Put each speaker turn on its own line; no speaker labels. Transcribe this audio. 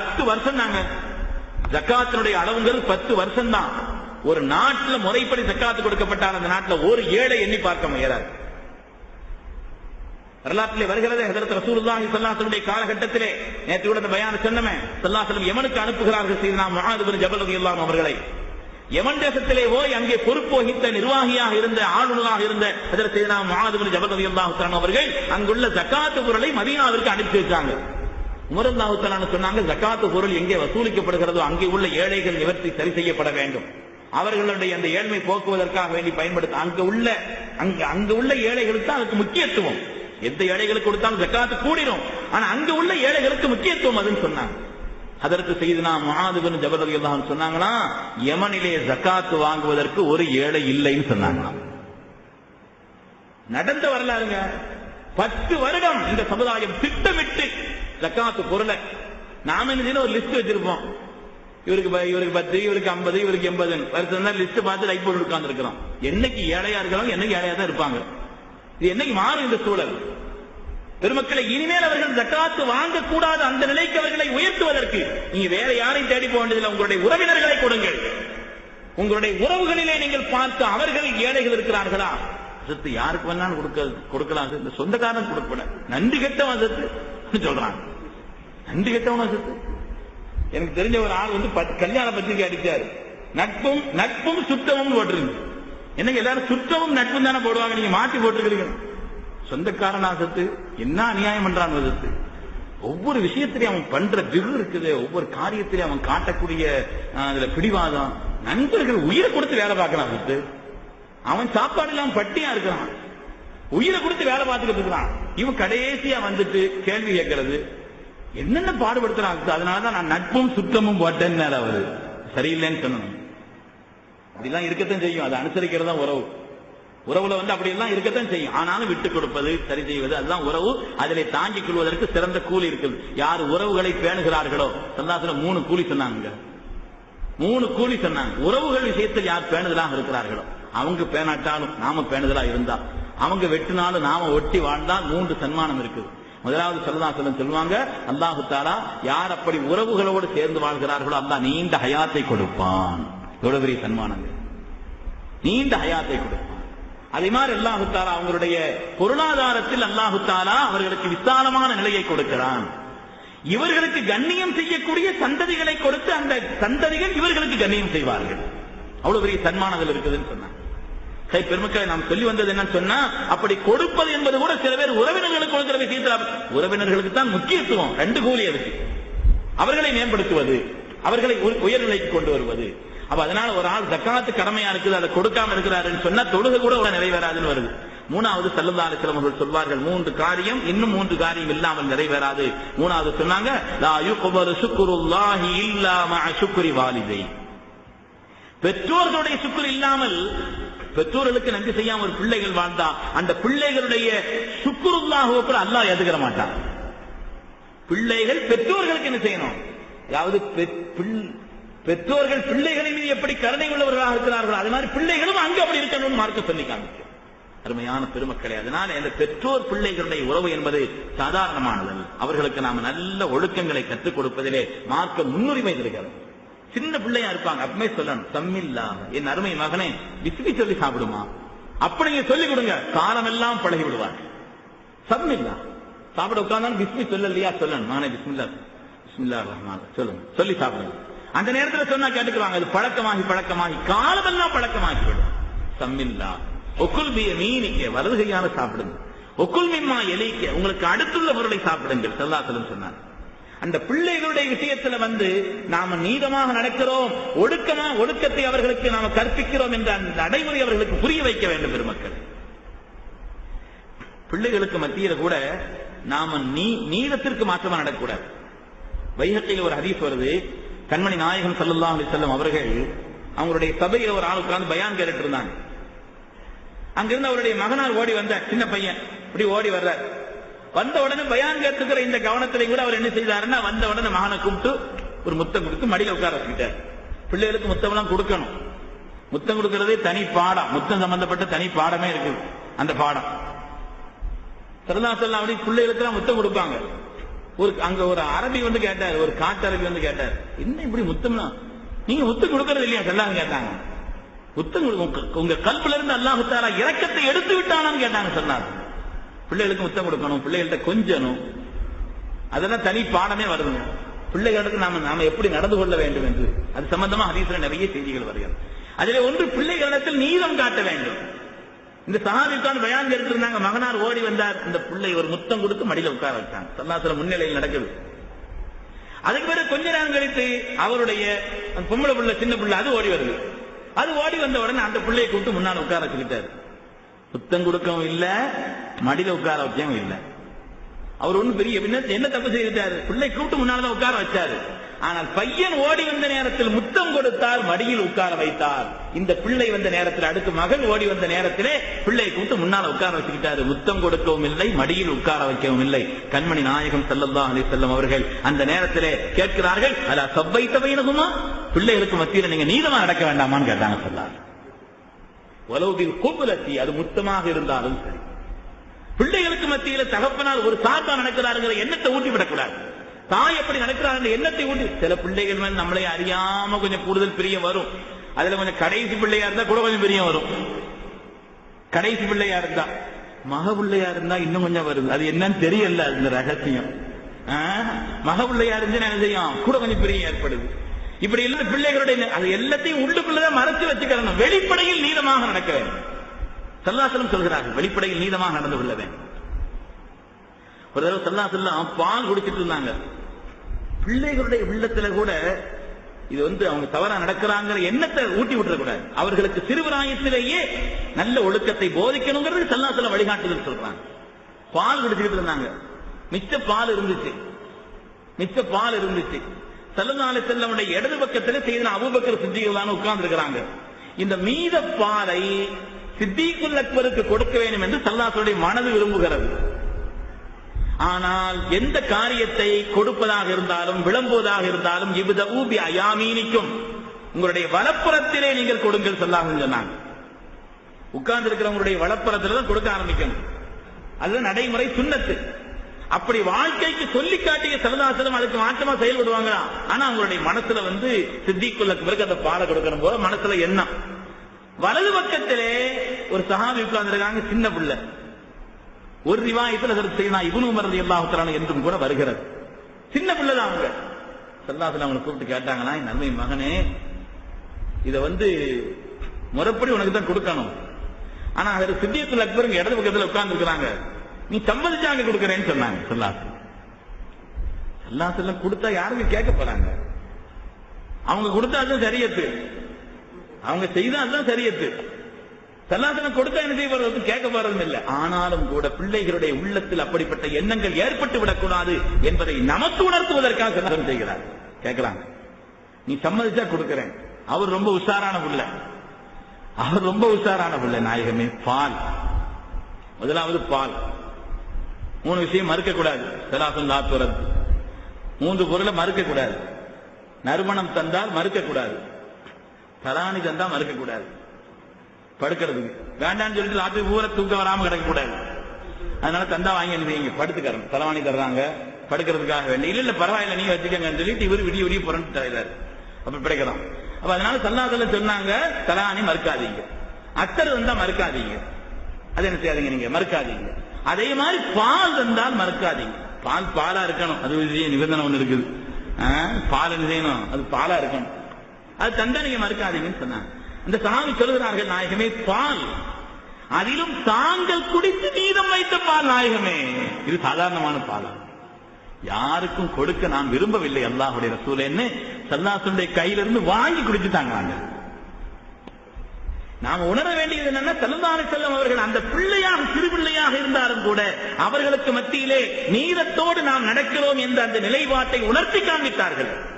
பத்து வருஷம் தாங்க ஜக்காத்தினுடைய அளவுங்கிறது பத்து வருஷம் தான் ஒரு நாட்டுல முறைப்படி ஜக்காத்து கொடுக்கப்பட்டால் அந்த நாட்டுல ஒரு ஏழை எண்ணி பார்க்க முடியாது. வரலாற்றிலே வருகிறது ஹதரத் ரசூலுல்லாஹி ஸல்லல்லாஹு காலகட்டத்திலே. நேற்று கூட அந்த பயான சொன்னமே. சல்லாஹலம் எமனுக்கு அனுப்புகிறார்கள் செய்தனா முஆது பின் ஜபல் ரலியல்லாஹு அவர்களை. எமன் தேசத்திலே போய் அங்கே பொறுப்பு வகித்த நிர்வாகியாக இருந்த ஆளுநராக இருந்த ஹதரத் செய்தனா முஆது ஜபல் ரலியல்லாஹு தஆலா அவர்கள் அங்குள்ள ஜக்காத்து பொருளை மதீனாவிற்கு அனுப்பி வைத்தாங்க உமரல்லாஹு சொன்னாங்க ஜக்காத்து பொருள் எங்கே வசூலிக்கப்படுகிறதோ அங்கே உள்ள ஏழைகள் நிவர்த்தி சரி செய்யப்பட வேண்டும். அவர்களுடைய அந்த ஏழ்மை போக்குவதற்காக வேண்டி பயன்படுத்த அங்க உள்ள அங்க அங்க உள்ள ஏழைகளுக்கு தான் அதுக்கு முக்கியத்துவம். எந்த ஏழைகளுக்கு கொடுத்தாலும் ஜக்காத்து கூடிரும். ஆனா அங்க உள்ள ஏழைகளுக்கு முக்கியத்துவம் அதுன்னு சொன்னாங்க. அதற்கு செய்துனா மகாதுபன் ஜபல் எல்லாம் சொன்னாங்களா யமனிலே ஜக்காத்து வாங்குவதற்கு ஒரு ஏழை இல்லைன்னு சொன்னாங்களாம். நடந்த வரலாறுங்க. பத்து வருடம் இந்த சமுதாயம் திட்டமிட்டு ஜக்காத்து பொருளை. நாம என்ன செய்யணும், ஒரு லிஸ்ட் வச்சிருப்போம். இவருக்கு இவருக்கு பத்து இவருக்கு ஐம்பது இவருக்கு எண்பது வருஷம் தான் லிஸ்ட் பார்த்து லைட் போட்டு உட்கார்ந்து இருக்கிறோம் என்னைக்கு ஏழையா இருக்கிறவங்க என்னைக்கு ஏழையா தான் இருப்பாங்க. இது என்னைக்கு மாறும் இந்த சூழல்? பெருமக்களை இனிமேல் அவர்கள் ஜக்காத்து வாங்கக்கூடாத அந்த நிலைக்கு அவர்களை உயர்த்துவதற்கு நீங்க வேற யாரையும் தேடி போக வேண்டியதில்லை. உங்களுடைய உறவினர்களை கொடுங்கள். உங்களுடைய உறவுகளிலே நீங்கள் பார்த்து அவர்கள் ஏழைகள் இருக்கிறார்களா? சத்து யாருக்கு வேணாலும் கொடுக்க கொடுக்கலாம். இந்த சொந்தக்காரன் கொடுக்கல நன்றி கெட்டவன் சத்து சொல்றாங்க. நன்றி கெட்டவனா சத்து எனக்கு தெரிஞ்ச ஒரு ஆள் வந்து கல்யாண பத்திரிக்கை அடிச்சாரு. நட்பும் நட்பும் சுத்தமும் போட்டிருக்கு. என்னங்க எல்லாரும் சுத்தமும் நட்பும் தானே போடுவாங்க? நீங்க மாட்டி போட்டுக்கிறீங்க சொந்தக்காரனா சத்து என்ன அநியாயம் பண்றான் சத்து. ஒவ்வொரு விஷயத்திலையும் அவன் பண்ற திகு இருக்குது. ஒவ்வொரு காரியத்திலையும் அவன் காட்டக்கூடிய அதுல பிடிவாதம். நண்பர்கள் உயிரை கொடுத்து வேலை பார்க்கறான் சத்து. அவன் சாப்பாடு இல்லாம பட்டியா இருக்கிறான். உயிரை கொடுத்து வேலை பார்த்துக்கிட்டு இருக்கிறான். இவன் கடைசியா வந்துட்டு கேள்வி கேட்கறது என்னென்ன பாடுபடுத்துறான் அதனாலதான் நான் நட்பும் சுத்தமும் போட்டேன்னு அவரு சரியில்லைன்னு சொன்னணும் அப்படிலாம் இருக்கத்தான் செய்யும். அதை அனுசரிக்கிறது தான் உறவு. உறவுல வந்து அப்படி எல்லாம் இருக்கத்தான் செய்யும். ஆனாலும் விட்டு கொடுப்பது சரி செய்வது அதுதான் உறவு. அதில் தாங்கிக் கொள்வதற்கு சிறந்த கூலி இருக்குது. யார் உறவுகளை பேணுகிறார்களோ? சந்தாசன மூணு கூலி சொன்னாங்க. மூணு கூலி சொன்னாங்க. உறவுகள் விஷயத்தில் யார் பேணுதலாக இருக்கிறார்களோ? அவங்க பேணாட்டாலும் நாம பேணுதலா இருந்தா. அவங்க வெட்டினாலும் நாம ஒட்டி வாழ்ந்தால் மூன்று சன்மானம் இருக்குது. முதலாவது சொல்லலாம் சொல்லுவாங்க அல்லாஹு தாலா யார் அப்படி உறவுகளோடு சேர்ந்து வாழ்கிறார்களோ அல்லா நீண்ட ஹயாத்தை கொடுப்பான். எவ்வளவு பெரிய சன்மானங்கள் நீண்ட ஹயாத்தை கொடுப்பான். அதே மாதிரி அல்லாஹு தாலா அவங்களுடைய பொருளாதாரத்தில் அல்லாஹு தாலா அவர்களுக்கு விசாலமான நிலையை கொடுக்கிறான். இவர்களுக்கு கண்ணியம் செய்யக்கூடிய சந்ததிகளை கொடுத்து அந்த சந்ததிகள் இவர்களுக்கு கண்ணியம் செய்வார்கள். அவ்வளவு பெரிய சன்மானங்கள் இருக்குதுன்னு சொன்னாங்க. கை பெருமக்களை நாம் சொல்லி வந்தது என்னன்னு சொன்னா அப்படி கொடுப்பது என்பது கூட சில பேர் உறவினர்களுக்கு கொடுக்கிற விஷயத்தில் உறவினர்களுக்கு தான் முக்கியத்துவம் ரெண்டு கூலி அதுக்கு அவர்களை மேம்படுத்துவது அவர்களை உயர்நிலைக்கு கொண்டு வருவது. அப்ப அதனால ஒரு ஆள் தக்காத்து கடமையா இருக்குது அதை கொடுக்காம இருக்கிறாருன்னு சொன்னா தொழுகை கூட ஒரு நிறைவேறாதுன்னு வருது. மூணாவது செல்லந்தாரி அவர்கள் சொல்வார்கள் மூன்று காரியம் இன்னும் மூன்று காரியம் இல்லாமல் நிறைவேறாது. மூணாவது சொன்னாங்க பெற்றோர்களுடைய சுக்குர் இல்லாமல் பெற்றோர்களுக்கு நன்றி செய்யாம ஒரு பிள்ளைகள் வாழ்ந்தா அந்த பிள்ளைகளுடைய சுக்குருல்லாக கூட அல்லாஹ் எதுக்கிற மாட்டான். பிள்ளைகள் பெற்றோர்களுக்கு என்ன செய்யணும்? அதாவது பெற்றோர்கள் பிள்ளைகளின் மீது எப்படி கருணை உள்ளவர்களாக இருக்கிறார்களோ அது மாதிரி பிள்ளைகளும் அங்கு அப்படி இருக்கணும்னு மார்க்க சொல்லி காமிக்கும் அருமையான பெருமக்களே அதனால இந்த பெற்றோர் பிள்ளைகளுடைய உறவு என்பது சாதாரணமானதல்ல. அவர்களுக்கு நாம் நல்ல ஒழுக்கங்களை கற்றுக் கொடுப்பதிலே மார்க்க முன்னுரிமை தருகிறது. சின்ன பிள்ளையா இருப்பாங்க. அப்பவே சொல்லணும். சம்மில்லாம என் அருமை மகனே பிஸ்மி சொல்லி சாப்பிடுமா? அப்படி நீங்க சொல்லிக் கொடுங்க. காலம் எல்லாம் பழகி விடுவாங்க சம்மில்லா சாப்பிட உட்கார்ந்தாலும் பிஸ்மி சொல்லலையா? சொல்லணும். நானே பிஸ்மில்லா பிஸ்மில்லா ரஹ்மான். சொல்லுங்க. சொல்லி சாப்பிடுங்க. அந்த நேரத்துல சொன்னா கேட்டுக்கிறாங்க அது பழக்கமாகி பழக்கமாகி காலமெல்லாம் பழக்கமாகி விடும். சம்மில்லா ஒக்குல் பிய மீனிக்க வலது கையால சாப்பிடுங்க. ஒக்குல் மிம்மா எலிக்க உங்களுக்கு அடுத்துள்ள பொருளை சாப்பிடுங்கள். செல்லாசலம் சொன்னார். அந்த பிள்ளைகளுடைய விஷயத்துல வந்து நாம நீதமாக நடக்கிறோம் ஒடுக்கமா ஒடுக்கத்தை அவர்களுக்கு நாம கற்பிக்கிறோம் என்ற அந்த நடைமுறை அவர்களுக்கு புரிய வைக்க வேண்டும் பெருமக்கள். பிள்ளைகளுக்கு மத்தியில கூட நாம நீ நீதத்திற்கு மாற்றமா நடக்கக்கூடாது வைகத்தில் ஒரு ஹதீஸ் வருது கண்மணி நாயகம் சல்லா அலி செல்லம் அவர்கள் அவங்களுடைய சபையில ஒரு ஆள் உட்கார்ந்து பயான் கேட்டுட்டு இருந்தாங்க. அங்கிருந்து அவருடைய மகனார் ஓடி வந்தார் சின்ன பையன். இப்படி ஓடி வர்றார். வந்த உடனே பயான் கேட்டுக்கிற இந்த கவனத்திலையும் கூட அவர் என்ன செய்தாருன்னா வந்த உடனே மகனை கூப்பிட்டு ஒரு முத்தம் கொடுத்து மடியில் உட்கார வச்சுக்கிட்டார். பிள்ளைகளுக்கு முத்தம் எல்லாம் கொடுக்கணும். முத்தம் கொடுக்கறதே தனி பாடம். முத்தம் சம்பந்தப்பட்ட தனி பாடமே இருக்குது அந்த பாடம். சரதா சொல்லலாம் அப்படி பிள்ளைகளுக்கு எல்லாம் முத்தம் கொடுப்பாங்க. ஒரு அங்க ஒரு அரபி வந்து கேட்டார் ஒரு காட்டு அரபி வந்து கேட்டார் என்ன இப்படி முத்தம்னா? நீங்க முத்தம் கொடுக்கறது இல்லையா? சொல்லாங்க கேட்டாங்க. முத்தம் உங்க- கல்புல இருந்து அல்லாஹு தாரா இறக்கத்தை எடுத்து விட்டானான்னு கேட்டாங்க சொன்னார் பிள்ளைகளுக்கு முத்தம் கொடுக்கணும் பிள்ளைகள்ட்ட கொஞ்சணும். அதெல்லாம் தனி பாடமே வருதுங்க. பிள்ளைகளுக்கு நாம நாம எப்படி நடந்து கொள்ள வேண்டும் என்று. அது சம்பந்தமா ஹதீஸ்ல நிறைய செய்திகள் வருகிறது. அதிலே ஒன்று பிள்ளைகளிடத்தில் நீதம் காட்ட வேண்டும். இந்த சஹாபிக்கான பயான் எடுத்திருந்தாங்க மகனார் ஓடி வந்தார். இந்த பிள்ளை ஒரு முத்தம் கொடுத்து மடியில உட்கார வச்சாங்க சல்லாசல முன்னிலையில் நடக்குது அதுக்கு பிறகு கொஞ்ச நேரம் கழித்து அவருடைய பொம்பளை பிள்ளை சின்ன பிள்ளை அது ஓடி வருது. அது ஓடி வந்த உடனே அந்த பிள்ளையை கூப்பிட்டு முன்னால உட்கார வச்சுக்கிட்டாரு முத்தம் கொடுக்கவும் இல்ல மடியில உட்கார வைக்கவும் இல்லை. அவர் ஒண்ணும் பெரிய என்ன என்ன தப்பு செய்துட்டாரு? பிள்ளை கூப்பிட்டு முன்னால உட்கார வச்சாரு. ஆனால் பையன் ஓடி வந்த நேரத்தில் முத்தம் கொடுத்தார் மடியில் உட்கார வைத்தார். இந்த பிள்ளை வந்த நேரத்தில் அடுத்து மகன் ஓடி வந்த நேரத்திலே பிள்ளை கூப்பிட்டு முன்னால உட்கார வச்சுக்கிட்டாரு. முத்தம் கொடுக்கவும் இல்லை மடியில் உட்கார வைக்கவும் இல்லை. கண்மணி நாயகம் செல்லல்லா அலி செல்லம் அவர்கள் அந்த நேரத்திலே கேட்கிறார்கள் அலா சப்பைத்த பைனகுமா பிள்ளைகளுக்கு மத்தியில் நீங்க நீதமா நடக்க வேண்டாமான்னு கேட்டாங்க சொல்லார் உலகில் குபுலத்தி அது முத்தமாக இருந்தாலும் சரி. பிள்ளைகளுக்கு மத்தியில தகப்பனால் ஒரு சாத்தா நடக்கிறாருங்கிற எண்ணத்தை ஊட்டி விடக்கூடாது தாய் எப்படி நடக்கிறார் எண்ணத்தை ஊட்டி சில பிள்ளைகள் மேல நம்மளே அறியாம கொஞ்சம் கூடுதல் பிரியம் வரும். அதுல கொஞ்சம் கடைசி பிள்ளையா இருந்தா கூட கொஞ்சம் பிரியம் வரும். கடைசி பிள்ளையா இருந்தா மக பிள்ளையா இருந்தா இன்னும் கொஞ்சம் வருது. அது என்னன்னு தெரியல அந்த ரகசியம். மக பிள்ளையா இருந்து என்ன செய்யும்? கூட கொஞ்சம் பிரியம் ஏற்படுது. இப்படி எல்லாம் பிள்ளைகளுடைய அது எல்லாத்தையும் உள்ளுக்குள்ளதான் மறைச்சு வச்சுக்கிறணும் வெளிப்படையில் நீளமாக நடக்க வேண்டும். சல்லாசலம் சொல்கிறார்கள் வெளிப்படையில் நீதமாக நடந்து கொள்ள வேண்டும். ஒரு தடவை சல்லாசல்லாம் பால் குடிச்சிட்டு இருந்தாங்க. பிள்ளைகளுடைய உள்ளத்துல கூட இது வந்து அவங்க தவறா நடக்கிறாங்கிற எண்ணத்தை ஊட்டி விட்டுறக்கூடாது அவர்களுக்கு சிறுபிராயத்திலேயே நல்ல ஒழுக்கத்தை போதிக்கணுங்கிறது சல்லாசலம் வழிகாட்டுதல் சொல்றாங்க. பால் குடிச்சுக்கிட்டு இருந்தாங்க. மிச்ச பால் இருந்துச்சு. மிச்ச பால் இருந்துச்சு. சல்லல்லாஹு செல்லமுடைய இடது பக்கத்துல செய்தன அபுபக்கர் சித்திகளான உட்கார்ந்து இருக்கிறாங்க இந்த மீத பாலை சித்திகுல் அக்பருக்கு கொடுக்க வேண்டும் என்று சல்லாசுடைய மனது விரும்புகிறது. ஆனால் எந்த காரியத்தை கொடுப்பதாக இருந்தாலும் விளம்புவதாக இருந்தாலும் இவ்வித ஊபி அயாமீனிக்கும். உங்களுடைய வலப்புறத்திலே நீங்கள் கொடுங்கள் சொல்லாமல் சொன்னாங்க. உட்கார்ந்து இருக்கிறவங்களுடைய வலப்புறத்துல தான் கொடுக்க ஆரம்பிக்கணும். அதுதான் நடைமுறை சுண்ணத்து. அப்படி வாழ்க்கைக்கு சொல்லி காட்டிய சரதாசனம் அதுக்கு மாற்றமா செயல்படுவாங்களா ஆனா அவங்களுடைய மனசுல வந்து சித்திக்குள்ள பிறகு அந்த பாலை கொடுக்கணும் போது மனசுல எண்ணம். வலது பக்கத்திலே ஒரு சஹாபி உட்கார்ந்துருக்காங்க சின்ன பிள்ளை. ஒரு ரிவாயத்தில் செய்யணும் செய்யலாம் இவனு மரதி எல்லாத்தான என்றும் கூட வருகிறது. சின்ன பிள்ளை தான் அவங்க. சல்லாசலம் அவங்களை கூப்பிட்டு கேட்டாங்களா என் நன்மை மகனே இதை வந்து முறைப்படி உனக்கு தான் கொடுக்கணும். ஆனா அதில் சித்தியத்தில் அக்பருங்க இடது பக்கத்தில் உட்கார்ந்து இருக்கிறாங்க நீ சம்மதிச்சாங்க கொடுக்கறேன்னு சொன்னாங்க சொல்லாசு சல்லாசலம் கொடுத்தா யாருமே கேட்க போறாங்க? அவங்க கொடுத்தா அதுதான் சரியத்து. அவங்க செய்தா அதுதான் சரியத்து. சல்லாசனம் கொடுத்தா என்ன செய்ய போறது? கேட்க போறதும் இல்லை. ஆனாலும் கூட பிள்ளைகளுடைய உள்ளத்தில் அப்படிப்பட்ட எண்ணங்கள் ஏற்பட்டு விடக்கூடாது என்பதை நமக்கு உணர்த்துவதற்காக சல்லாசனம் செய்கிறார்? கேட்கலாம் நீ சம்மதிச்சா கொடுக்கிறேன். அவர் ரொம்ப உஷாரான புள்ள. அவர் ரொம்ப உஷாரான புள்ள நாயகமே. பால். முதலாவது பால். மூணு விஷயம் மறுக்க கூடாது சலாசம் காத்துறது மூன்று பொருளை மறுக்க கூடாது நறுமணம் தந்தால் மறுக்க கூடாது தலானி தந்தா மறுக்க கூடாது படுக்கிறதுக்கு. வேண்டாம்னு சொல்லிட்டு ராத்திரி பூரா தூக்க வராம கிடக்க கூடாது அதனால தந்தா வாங்கி அனுப்பிங்க படுத்துக்கிறோம் தலவாணி தர்றாங்க. படுக்கிறதுக்காக வேண்டிய இல்ல இல்ல பரவாயில்ல நீங்க வச்சுக்கங்கன்னு சொல்லிட்டு இவர் விடிய விடிய புரண்டு தலைவர் அப்ப பிடிக்கிறோம் அப்ப அதனால சல்லாசல்ல சொன்னாங்க தலானி மறுக்காதீங்க. அத்தர் வந்தா மறுக்காதீங்க. அது என்ன செய்யாதீங்க நீங்க? மறுக்காதீங்க. அதே மாதிரி பால் தந்தால் மறக்காதீங்க. பால் பாலா இருக்கணும். அது நிபந்தனை ஒண்ணு இருக்குது. பால் என்ன செய்யணும்? அது பாலா இருக்கணும். அது தந்தா நீங்க மறுக்காதீங்கன்னு சொன்னாங்க. இந்த சாமி சொல்லுகிறார்கள் நாயகமே பால். அதிலும் தாங்கள் குடித்து மீதம் வைத்த பால் நாயகமே. இது சாதாரணமான பாலா. யாருக்கும் கொடுக்க நான் விரும்பவில்லை. அல்லாஹுடைய ரசூலேன்னு சல்லாசுடைய கையிலிருந்து வாங்கி குடிச்சுட்டாங்க. நாங்க நாம் உணர வேண்டியது என்னன்னா சல்லல்லாஹு செல்லம் அவர்கள் அந்த பிள்ளையாக சிறு இருந்தாலும் கூட அவர்களுக்கு மத்தியிலே நீரத்தோடு நாம் நடக்கிறோம் என்ற அந்த நிலைப்பாட்டை உணர்த்தி காண்பித்தார்கள்.